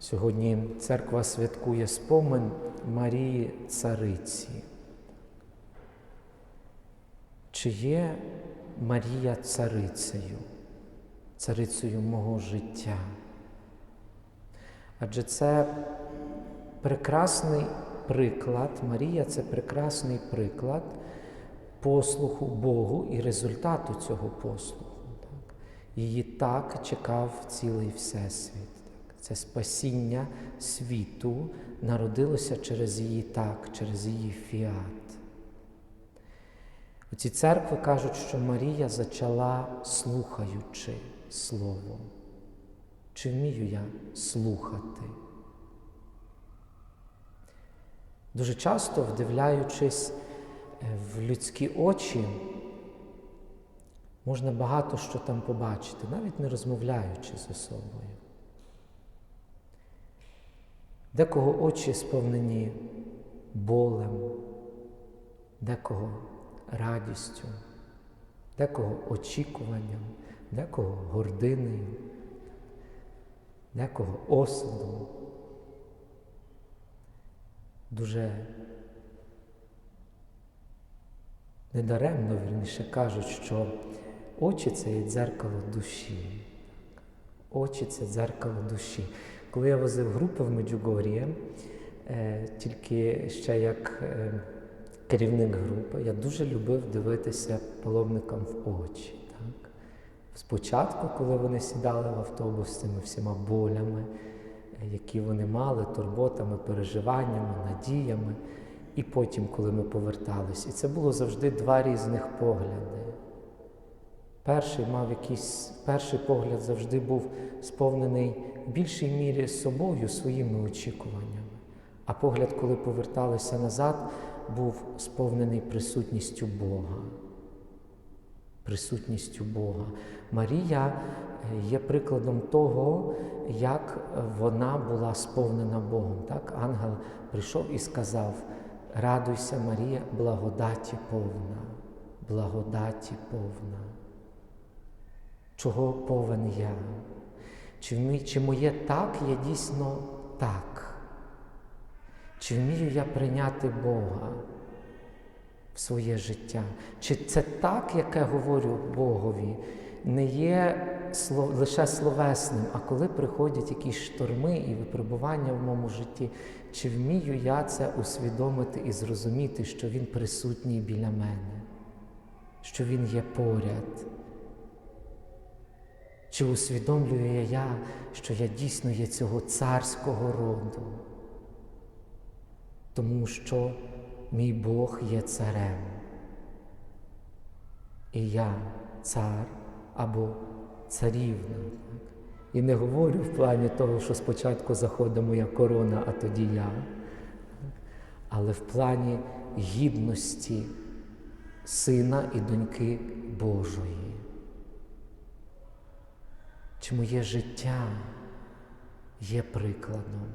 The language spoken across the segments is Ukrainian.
Сьогодні церква святкує спомин Марії Цариці. Чи є Марія царицею, царицею мого життя? Адже це прекрасний приклад, Марія це прекрасний приклад послуху Богу і результату цього послуху. Її так чекав цілий Всесвіт. Це спасіння світу народилося через її так, через її фіат. Оці церкви кажуть, що Марія зачала слухаючи Слово. Чи вмію я слухати? Дуже часто, вдивляючись в людські очі, можна багато що там побачити, навіть не розмовляючи з особою. Декого очі сповнені болем, декого радістю, декого очікуванням, декого гординою, декого осудом. Дуже недаремно, вірніше кажуть, що очі це є дзеркало душі. Очі це дзеркало душі. Коли я возив групу в Меджугор'ї, е, тільки ще як е, керівник групи, я дуже любив дивитися паломникам в очі. Так? Спочатку, коли вони сідали в автобус з цими всіма болями, е, які вони мали, турботами, переживаннями, надіями, і потім, коли ми повертались. І це було завжди два різних погляди. Перший мав якийсь, перший погляд завжди був сповнений в більшій мірі собою, своїми очікуваннями. А погляд, коли поверталися назад, був сповнений присутністю Бога. Присутністю Бога. Марія є прикладом того, як вона була сповнена Богом. Так? Ангел прийшов і сказав: Радуйся, Марія, благодаті повна, благодаті повна. Чого повен я? Чи, вмі, чи моє так є дійсно так? Чи вмію я прийняти Бога в своє життя? Чи це так, яке говорю Богові, не є лише словесним, а коли приходять якісь шторми і випробування в моєму житті, чи вмію я це усвідомити і зрозуміти, що Він присутній біля мене, що Він є поряд? Чи усвідомлюю я, що я дійсно є цього царського роду? Тому що мій Бог є царем. І я цар або царівна. І не говорю в плані того, що спочатку заходить моя корона, а тоді я, але в плані гідності сина і доньки Божої. Чи моє життя є прикладом,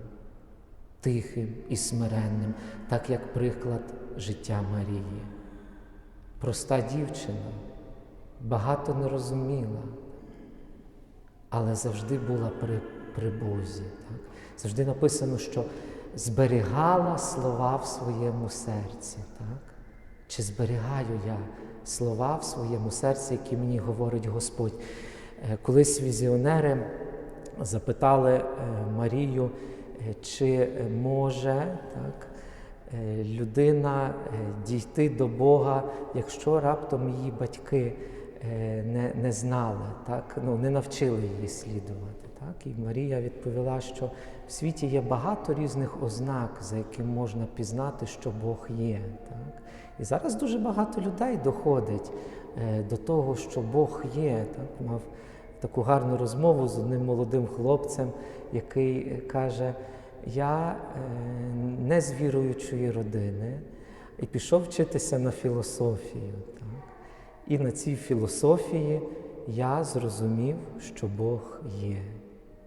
тихим і смиренним, так як приклад життя Марії? Проста дівчина, багато не розуміла, але завжди була при, при Бозі. Так? Завжди написано, що зберігала слова в своєму серці. Так? Чи зберігаю я слова в своєму серці, які мені говорить Господь? Колись візіонери запитали Марію, чи може так, людина дійти до Бога, якщо раптом її батьки не не знали, так, ну, не навчили її слідувати. Так? І Марія відповіла, що в світі є багато різних ознак, за яким можна пізнати, що Бог є. Так? І зараз дуже багато людей доходить до того, що Бог є. Так? Мав таку гарну розмову з одним молодим хлопцем, який каже: Я не з віруючої родини і пішов вчитися на філософію. Так? І на цій філософії я зрозумів, що Бог є.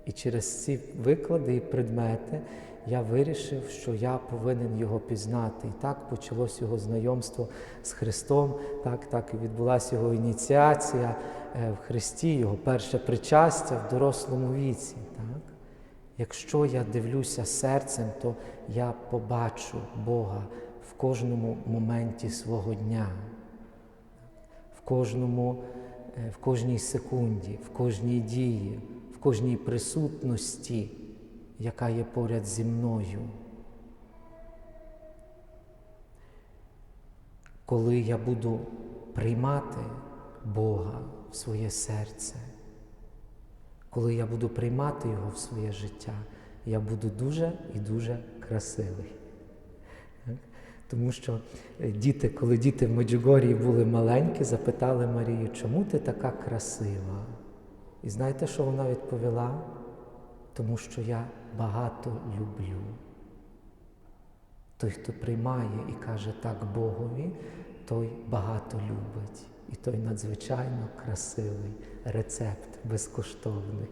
І через ці виклади і предмети я вирішив, що я повинен його пізнати. І так почалось його знайомство з Христом, так, так і відбулася його ініціація в Христі, його перше причастя в дорослому віці. Так? Якщо я дивлюся серцем, то я побачу Бога в кожному моменті свого дня, кожному, е, в кожній секунді, в кожній дії, в кожній присутності, яка є поряд зі мною. Коли я буду приймати Бога в своє серце, коли я буду приймати Його в своє життя, я буду дуже і дуже красивий. Тому що е, діти, коли діти в Меджугорії були маленькі, запитали Марію, чому ти така красива? І знаєте, що вона відповіла? Тому що я багато люблю. Той, хто приймає і каже так Богові, той багато любить. І той надзвичайно красивий рецепт безкоштовний.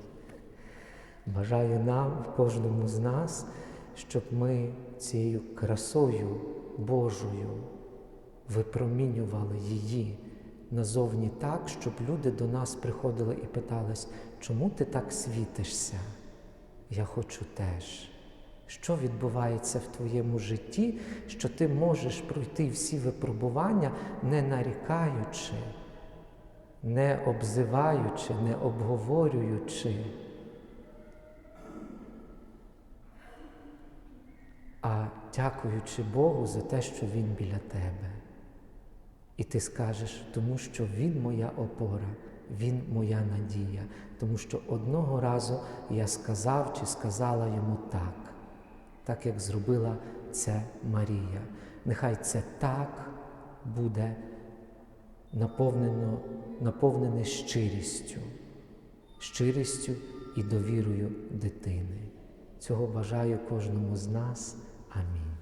Бажаю нам, кожному з нас, щоб ми цією красою Божою випромінювали її назовні так, щоб люди до нас приходили і питались, чому ти так світишся? Я хочу теж. Що відбувається в твоєму житті, що ти можеш пройти всі випробування, не нарікаючи, не обзиваючи, не обговорюючи, а дякуючи Богу за те, що Він біля тебе. І ти скажеш, тому що Він моя опора, Він моя надія, тому що одного разу я сказав чи сказала йому так, так як зробила це Марія. Нехай це так буде наповнено, наповнене щирістю, щирістю і довірою дитини. Цього бажаю кожному з нас. Amém.